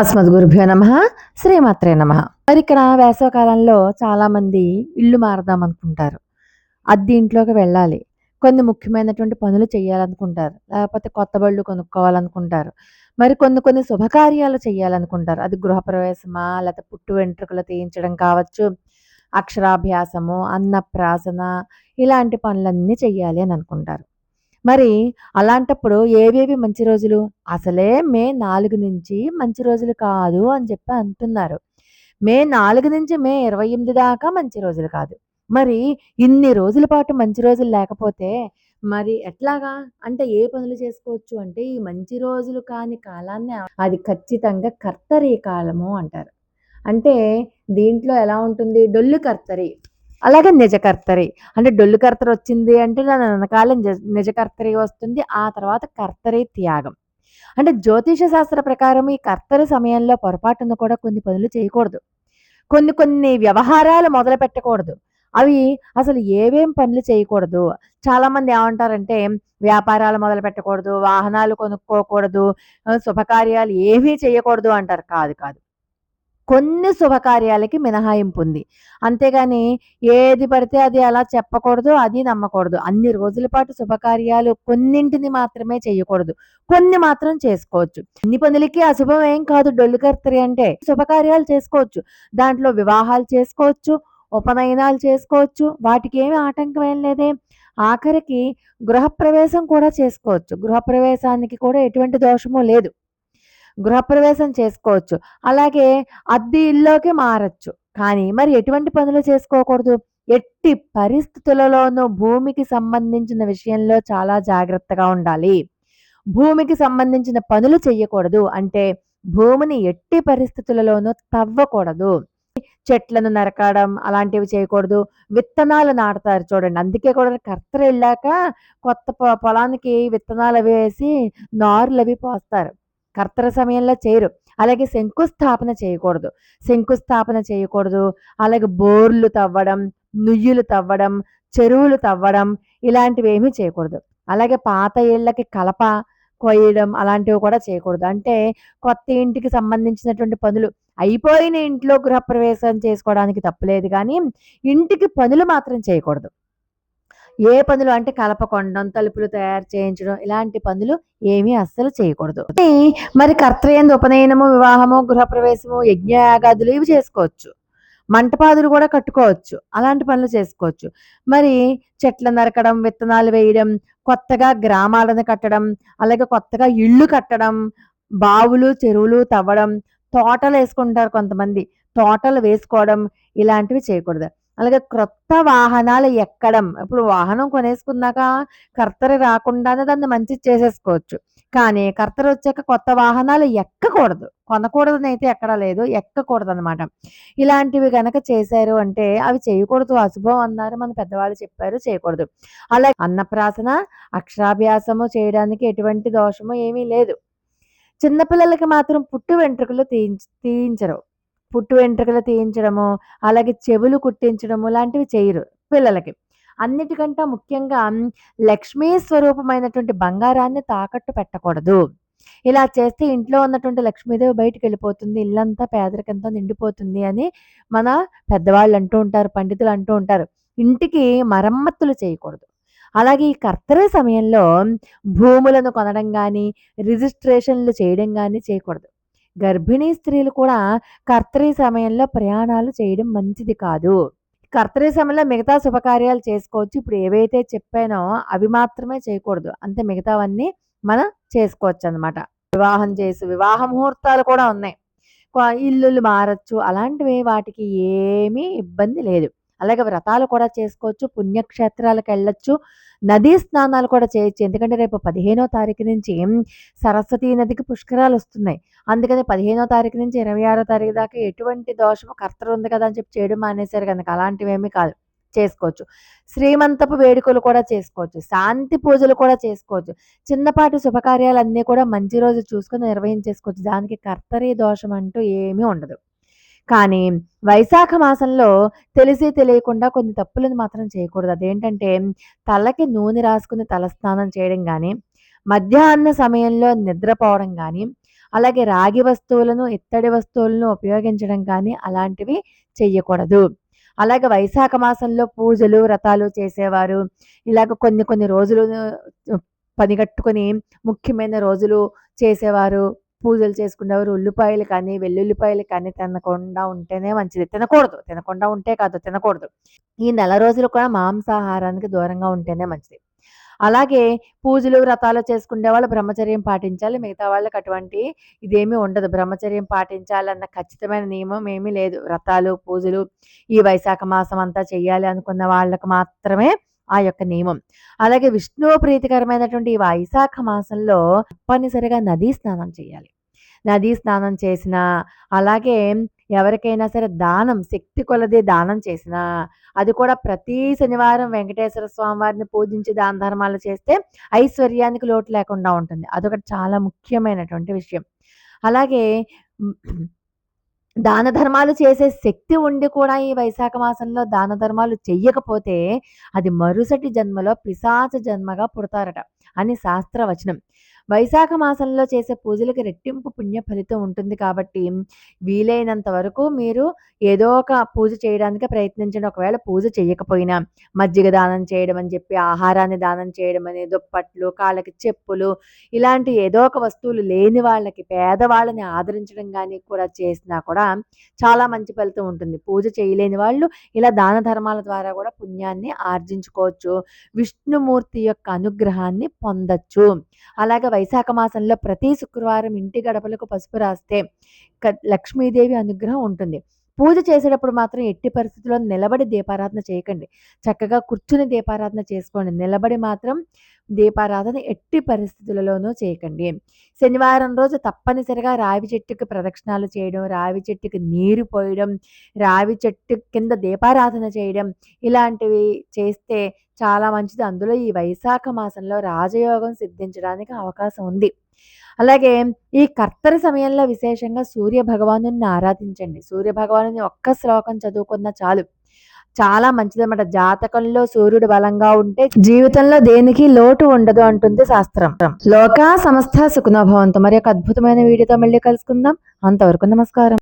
అస్మద్గురుభ్యో నమ శ్రీమాత్రే నమ. మరి ఇక్కడ వేసవకాలంలో చాలామంది ఇల్లు మారదాం అనుకుంటారు. అద్దె ఇంట్లోకి వెళ్ళాలి. కొన్ని ముఖ్యమైనటువంటి పనులు చేయాలనుకుంటారు లేకపోతే కొత్త బళ్ళు కొనుక్కోవాలనుకుంటారు. మరి కొన్ని కొన్ని శుభకార్యాలు చేయాలనుకుంటారు అది గృహప్రవేశమా లేకపోతే పుట్టు వెంట్రుకలు తీయించడం కావచ్చు అక్షరాభ్యాసము అన్నప్రాసన ఇలాంటి పనులన్నీ చెయ్యాలి అని అనుకుంటారు. మరి అలాంటప్పుడు ఏవేవి మంచి రోజులు? అసలే మే నాలుగు నుంచి మంచి రోజులు కాదు అని చెప్పి అంటున్నారు. మే నాలుగు నుంచి మే ఇరవై ఎనిమిది దాకా మంచి రోజులు కాదు. మరి ఇన్ని రోజుల పాటు మంచి రోజులు లేకపోతే మరి ఎట్లాగా? అంటే ఏ పనులు చేసుకోవచ్చు అంటే ఈ మంచి రోజులు కాని కాలాన్ని అది ఖచ్చితంగా కర్తరీ కాలము అంటారు. అంటే దీంట్లో ఎలా ఉంటుంది? డొల్లు కర్తరి. అలాగే నిజకర్తరి. అంటే డొల్లు కర్తరి వచ్చింది అంటే దాని వెనకాల నిజ నిజకర్తరి వస్తుంది ఆ తర్వాత కర్తరి త్యాగం. అంటే జ్యోతిష శాస్త్ర ప్రకారం ఈ కర్తరి సమయంలో పొరపాటున కూడా కొన్ని పనులు చేయకూడదు. కొన్ని కొన్ని వ్యవహారాలు మొదలు పెట్టకూడదు. అవి అసలు ఏవేం పనులు చేయకూడదు. చాలా మంది ఏమంటారంటే వ్యాపారాలు మొదలు పెట్టకూడదు వాహనాలు కొనుక్కోకూడదు శుభకార్యాలు ఏమీ చేయకూడదు అంటారు. కాదు కాదు. కొన్ని శుభకార్యాలకి మినహాయింపు ఉంది అంతేగాని ఏది పడితే అది అలా చెప్పకూడదు అది నమ్మకూడదు. అన్ని రోజుల పాటు శుభకార్యాలు కొన్నింటిని మాత్రమే చేయకూడదు. కొన్ని మాత్రం చేసుకోవచ్చు. అన్ని పనులకి అశుభం ఏం కాదు డొల్లుకర్తరి అంటే. శుభకార్యాలు చేసుకోవచ్చు. దాంట్లో వివాహాలు చేసుకోవచ్చు ఉపనయనాలు చేసుకోవచ్చు వాటికి ఏమి ఆటంకం ఏం లేదే. ఆఖరికి గృహప్రవేశం కూడా చేసుకోవచ్చు. గృహప్రవేశానికి కూడా ఎటువంటి దోషము లేదు. గృహప్రవేశం చేసుకోవచ్చు. అలాగే అద్దె ఇల్లోకి మారచ్చు. కానీ మరి ఎటువంటి పనులు చేసుకోకూడదు? ఎట్టి పరిస్థితులలోనూ భూమికి సంబంధించిన విషయంలో చాలా జాగ్రత్తగా ఉండాలి. భూమికి సంబంధించిన పనులు చెయ్యకూడదు. అంటే భూమిని ఎట్టి పరిస్థితులలోనూ తవ్వకూడదు. చెట్లను నరకడం అలాంటివి చేయకూడదు. విత్తనాలు నాటుతారు చూడండి. అందుకే కూడా కర్తలు వెళ్ళాక కొత్త పొ- పొలానికి విత్తనాలు అవి వేసి నారులు అవి పోస్తారు. కర్తర సమయంలో చేయరు. అలాగే శంకుస్థాపన చేయకూడదు. శంకుస్థాపన చేయకూడదు. అలాగే బోర్లు తవ్వడం నుయ్యులు తవ్వడం చెరువులు తవ్వడం ఇలాంటివి ఏమీ చేయకూడదు. అలాగే పాత ఇళ్ళకి కలప కొయ్యడం అలాంటివి కూడా చేయకూడదు. అంటే కొత్త ఇంటికి సంబంధించినటువంటి పనులు అయిపోయిన ఇంట్లో గృహప్రవేశం చేసుకోవడానికి తప్పులేదు కానీ ఇంటికి పనులు మాత్రం చేయకూడదు. ఏ పనులు అంటే కలప కొనడం తలుపులు తయారు చేయించడం ఇలాంటి పనులు ఏమీ అస్సలు చేయకూడదు. మరి కర్తయ్యందు ఉపనయనము వివాహము గృహప్రవేశము యజ్ఞయాగాదులు ఇవి చేసుకోవచ్చు. మంటపాదులు కూడా కట్టుకోవచ్చు. అలాంటి పనులు చేసుకోవచ్చు. మరి చెట్ల నరకడం విత్తనాలు వేయడం కొత్తగా గ్రామాలను కట్టడం అలాగే కొత్తగా ఇళ్ళు కట్టడం బావులు చెరువులు తవ్వడం తోటలు వేసుకుంటారు కొంతమంది. తోటలు వేసుకోవడం ఇలాంటివి చేయకూడదు. అలాగే క్రొత్త వాహనాలు ఎక్కడం. ఇప్పుడు వాహనం కొనేసుకున్నాక కర్తరి రాకుండానే దాన్ని మంచి చేసేసుకోవచ్చు. కానీ కర్తరి వచ్చాక కొత్త వాహనాలు ఎక్కకూడదు. కొనకూడదని అయితే ఎక్కడా లేదు ఎక్కకూడదు అనమాట ఇలాంటివి గనక చేశారు అంటే అవి చేయకూడదు అశుభం అన్నారు మన పెద్దవాళ్ళు చెప్పారు చేయకూడదు. అలాగే అన్నప్రాసన అక్షరాభ్యాసము చేయడానికి ఎటువంటి దోషము ఏమీ లేదు. చిన్నపిల్లలకి మాత్రం పుట్టు వెంట్రుకలు తీయించ తీయించరు. పుట్టు వెంట్రుకలు తీయించడము అలాగే చెవులు కుట్టించడము లాంటివి చేయరు పిల్లలకి. అన్నిటికంటే ముఖ్యంగా లక్ష్మీ స్వరూపమైనటువంటి బంగారాన్ని తాకట్టు పెట్టకూడదు. ఇలా చేస్తే ఇంట్లో ఉన్నటువంటి లక్ష్మీదేవి బయటికి వెళ్ళిపోతుంది ఇల్లంతా పేదరికంతో నిండిపోతుంది అని మన పెద్దవాళ్ళు అంటూ ఉంటారు పండితులు అంటూ ఉంటారు. ఇంటికి మరమ్మతులు చేయకూడదు. అలాగే ఈ కర్తరే సమయంలో భూములను కొనడం కానీ రిజిస్ట్రేషన్లు చేయడం కానీ చేయకూడదు. గర్భిణీ స్త్రీలు కూడా కర్తరీ సమయంలో ప్రయాణాలు చేయడం మంచిది కాదు. కర్తరీ సమయంలో మిగతా శుభకార్యాలు చేసుకోవచ్చు. ఇప్పుడు ఏవైతే చెప్పానో అవి మాత్రమే చేయకూడదు. అంతే మిగతావన్నీ మనం చేసుకోవచ్చు అన్నమాట. వివాహం చేసి వివాహ ముహూర్తాలు కూడా ఉన్నాయి. ఇల్లులు మారచ్చు. అలాంటివి వాటికి ఏమీ ఇబ్బంది లేదు. అలాగే వ్రతాలు కూడా చేసుకోవచ్చు. పుణ్యక్షేత్రాలకు వెళ్ళచ్చు. నదీ స్నానాలు కూడా చేయొచ్చు. ఎందుకంటే రేపు పదిహేనో తారీఖు నుంచి సరస్వతీ నదికి పుష్కరాలు వస్తున్నాయి. అందుకని పదిహేనో తారీఖు నుంచి ఇరవై ఆరో తారీఖు దాకా ఎటువంటి దోషము కర్తరు ఉంది కదా అని చెప్పి చేయడం మానేశారు కనుక అలాంటివేమీ కాదు. చేసుకోవచ్చు. శ్రీమంతపు వేడుకలు కూడా చేసుకోవచ్చు. శాంతి పూజలు కూడా చేసుకోవచ్చు. చిన్నపాటి శుభకార్యాలు అన్నీ కూడా మంచి రోజు చూసుకొని నిర్వహించేసుకోవచ్చు. దానికి కర్తరీ దోషం అంటూ ఏమీ ఉండదు. కానీ వైశాఖ మాసంలో తెలిసి తెలియకుండా కొన్ని తప్పులను మాత్రం చేయకూడదు. అదేంటంటే తలకి నూనె రాసుకుని తలస్నానం చేయడం కానీ మధ్యాహ్న సమయంలో నిద్రపోవడం కానీ అలాగే రాగి వస్తువులను ఇత్తడి వస్తువులను ఉపయోగించడం కానీ అలాంటివి చెయ్యకూడదు. అలాగే వైశాఖ మాసంలో పూజలు వ్రతాలు చేసేవారు ఇలాగ కొన్ని కొన్ని రోజులు పనిగట్టుకొని ముఖ్యమైన రోజులు చేసేవారు. పూజలు చేసుకునేవారు. ఉల్లిపాయలు కానీ వెల్లుల్లిపాయలు కానీ తినకుండా ఉంటేనే మంచిది. తినకూడదు. తినకుండా ఉంటే కాదు తినకూడదు. ఈ నెల రోజులు కూడా మాంసాహారానికి దూరంగా ఉంటేనే మంచిది. అలాగే పూజలు వ్రతాలు చేసుకునే వాళ్ళు బ్రహ్మచర్యం పాటించాలి. మిగతా వాళ్ళకి అటువంటి ఇదేమీ ఉండదు. బ్రహ్మచర్యం పాటించాలన్న ఖచ్చితమైన నియమం ఏమీ లేదు. వ్రతాలు పూజలు ఈ వైశాఖ మాసం అంతా చేయాలి అనుకున్న వాళ్ళకు మాత్రమే ఆ యొక్క నియమం. అలాగే విష్ణువు ప్రీతికరమైనటువంటి వైశాఖ మాసంలో తప్పనిసరిగా నదీ స్నానం చేయాలి. నదీ స్నానం చేసిన అలాగే ఎవరికైనా సరే దానం శక్తి కొలది దానం చేసిన అది కూడా ప్రతి శనివారం వెంకటేశ్వర స్వామి వారిని పూజించి దాన ధర్మాలు చేస్తే ఐశ్వర్యానికి లోటు లేకుండా ఉంటుంది. అదొకటి చాలా ముఖ్యమైనటువంటి విషయం. అలాగే దాన ధర్మాలు చేసే శక్తి ఉండి కూడా ఈ వైశాఖ మాసంలో దాన ధర్మాలు చెయ్యకపోతే అది మరుసటి జన్మలో పిశాచ జన్మగా పుడతారట అని శాస్త్రవచనం. వైశాఖ మాసంలో చేసే పూజలకి రెట్టింపు పుణ్య ఫలితం ఉంటుంది కాబట్టి వీలైనంత వరకు మీరు ఏదో ఒక పూజ చేయడానికి ప్రయత్నించండి. ఒకవేళ పూజ చేయకపోయినా మజ్జిగ దానం చేయడం అని చెప్పి ఆహారాన్ని దానం చేయడం అని దుప్పట్లు కాళ్ళకి చెప్పులు ఇలాంటి ఏదో ఒక వస్తువులు లేని వాళ్ళకి పేదవాళ్ళని ఆదరించడం కానీ కూడా చేసినా కూడా చాలా మంచి ఫలితం ఉంటుంది. పూజ చేయలేని వాళ్ళు ఇలా దాన ధర్మాల ద్వారా కూడా పుణ్యాన్ని ఆర్జించుకోవచ్చు. విష్ణుమూర్తి యొక్క అనుగ్రహాన్ని పొందొచ్చు. అలాగే వైశాఖ మాసంలో ప్రతి శుక్రవారం ఇంటి గడపలకు పసుపు రాస్తే లక్ష్మీదేవి అనుగ్రహం ఉంటుంది. పూజ చేసేటప్పుడు మాత్రం ఎట్టి పరిస్థితుల్లో నిలబడి దీపారాధన చేయకండి. చక్కగా కూర్చుని దీపారాధన చేసుకోండి. నిలబడి మాత్రం దీపారాధన ఎట్టి పరిస్థితులలోనూ చేయకండి. శనివారం రోజు తప్పనిసరిగా రావి చెట్టుకి ప్రదక్షిణాలు చేయడం రావి చెట్టుకి నీరు పోయడం రావి చెట్టు కింద దీపారాధన చేయడం ఇలాంటివి చేస్తే చాలా మంచిది. అందులో ఈ వైశాఖ మాసంలో రాజయోగం సిద్ధించడానికి అవకాశం ఉంది. అలాగే ఈ కర్తరి సమయంలో విశేషంగా సూర్య భగవాను ఆరాధించండి. సూర్య భగవాను ఒక్క శ్లోకం చదువుకున్న చాలు. చాలా మంచిదన్నమాట. జాతకంలో సూర్యుడు బలంగా ఉంటే జీవితంలో దేనికి లోటు ఉండదు అంటుంది శాస్త్రం. లోక సమస్త సుఖనోభవంతో మరి ఒక అద్భుతమైన వీడియోతో మళ్ళీ కలుసుకుందాం. అంతవరకు నమస్కారం.